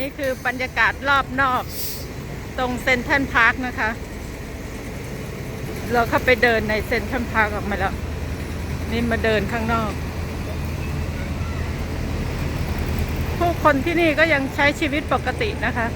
นี่คือบรรยากาศรอบนอก ตรงเซนทรัลพาร์คนะคะ เราเข้าไปเดินในเซนทรัลพาร์คออกมาแล้ว นี่มาเดินข้างนอก ผู้คนที่นี่ก็ยังใช้ชีวิตปกตินะคะ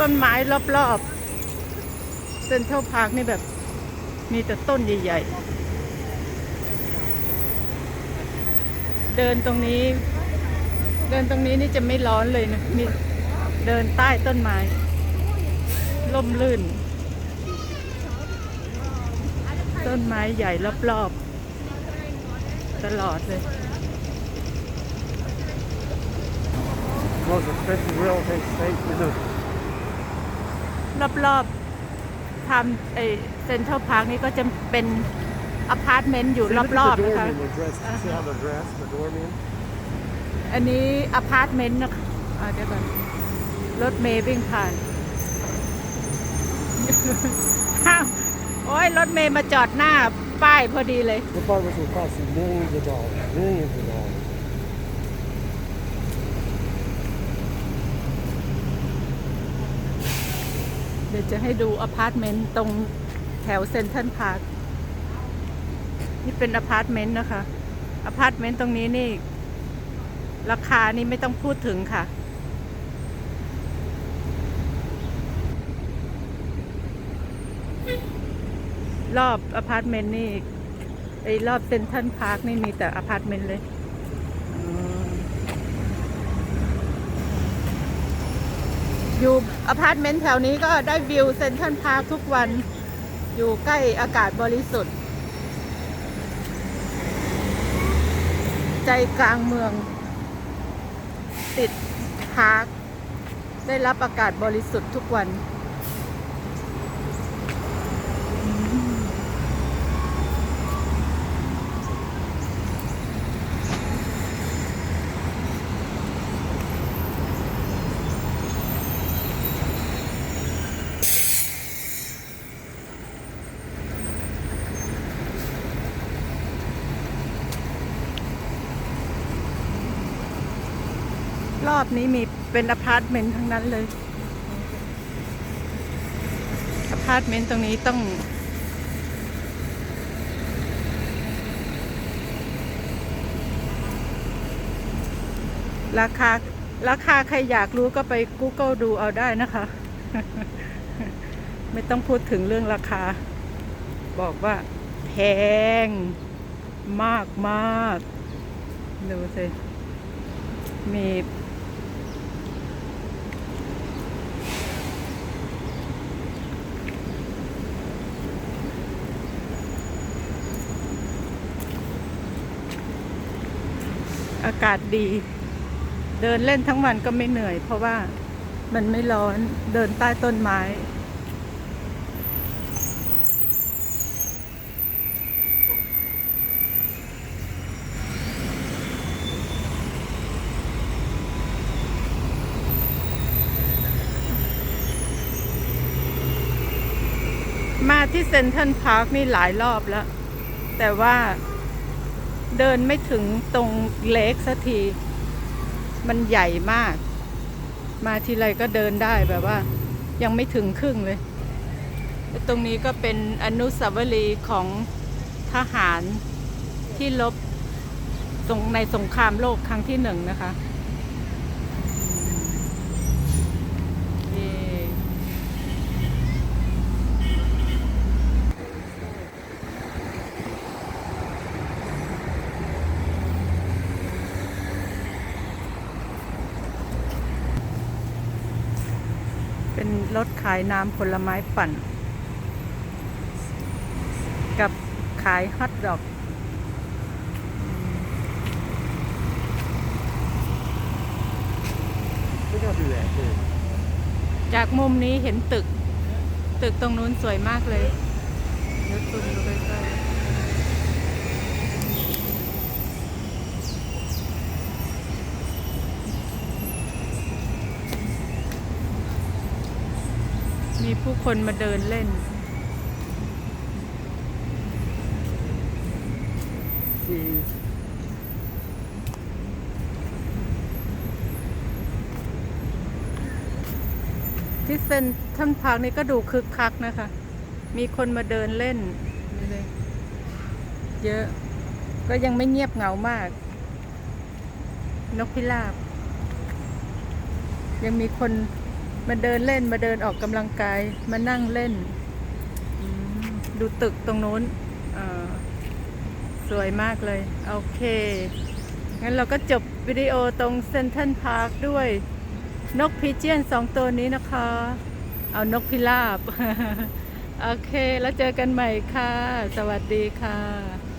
ต้นไม้รอบๆเซ็นทรัลพาร์คนี่แบบมีแต่ต้นใหญ่ๆ เดินตรงนี้ เดินตรงนี้นี่จะไม่ร้อนเลยนะมีเดินใต้ต้นไม้ล่มลื่น ต้นไม้ใหญ่รอบๆ ตลอดเลย Most expensive real estate state in the รอบๆทำไอเซ็นทรัลพาร์คนี่ก็จะเป็นอพาร์ตเมนต์อยู่ See, look รอ at บ the ๆนะคะ doorman, they're dressed. See how they're dressed, the doorman? อันนี้อพาร์ตเมนต์นะคะอ่าเดี๋ยวก่อนรถเมย์วิ่งผ่านอ้าวโอ้ยรถเมย์มาจอดหน้าป้ายพอดีเลย The apartments will cost you millions of dollars, millions of dollars. ดี๋ยวจะให้ดูอพาร์ตเมนต์ตรงแถวเซ็นทรัลพาร์คนี่เป็นอพาร์ตเมนต์นะคะอพาร์ตเมนต์ตรงนี้นี่ ราคานี่ไม่ต้องพูดถึงค่ะ รอบอพาร์ตเมนต์นี่ไอ้รอบเซ็นทรัลพาร์คนี่มีแต่อพาร์ตเมนต์เลยอืม อยู่อพาร์ตเมนต์แถวนี้ก็ได้วิวเซ็นทรัลพาร์คทุกวัน อยู่ใกล้อากาศบริสุทธิ์ ใจกลางเมือง ติดพาร์คได้รับอากาศบริสุทธิ์ทุกวัน อบนี้มีเป็นอพาร์ตเมนต์ทั้งนั้นเลย อพาร์ตเมนต์ตรงนี้ต้อง ราคา ราคาใครอยากรู้ก็ไป Google ดูเอาได้นะคะ ไม่ต้องพูดถึงเรื่องราคา บอกว่าแพง มากมากดูสิมี อากาศดี เดินเล่นทั้งวันก็ไม่เหนื่อย เพราะว่ามันไม่ร้อนเดินใต้ต้นไม้ มาที่เซนทรัลพาร์คนี่หลายรอบแล้ว แต่ว่า เดินไม่ถึงตรงเลคสักที มันใหญ่มาก มาทีไรก็เดินได้แบบว่า ยังไม่ถึงครึ่งเลยตรงนี้ก็เป็นอนุสาวรีย์ของทหารที่ลบสงในสงครามโลกครั้งที่หนึ่งนะคะเย่ เป็น รถขายน้ำผลไม้ปั่น กับขายฮอทดอก Look how do that, too. จากมุมนี้เห็นตึก ตึกตรงนู้นสวยมากเลยเดี๋ยวซูมดูใกล้ๆ มีผู้คนมาเดินเล่น ที่เซนทรัลพาร์คนี่ก็ดูคึกคักนะคะ มีคนมาเดินเล่นเยเยอะ ก็ยังไม่เงียบเหงามาก นกพิราบ ยังมีคน มาเดินเล่นมาเดินออกกำลังกาย มานั่งเล่น ดูตึกตรงนู้นสวยมากเลย โอเค งั้นเราก็จบวิดีโอตรงเซนทัลพาร์คด้วย นกพีเจียนสองตัวนี้นะคะ เอานกพิราบ โอเค แล้วเจอกันใหม่ค่ะ สวัสดีค่ะ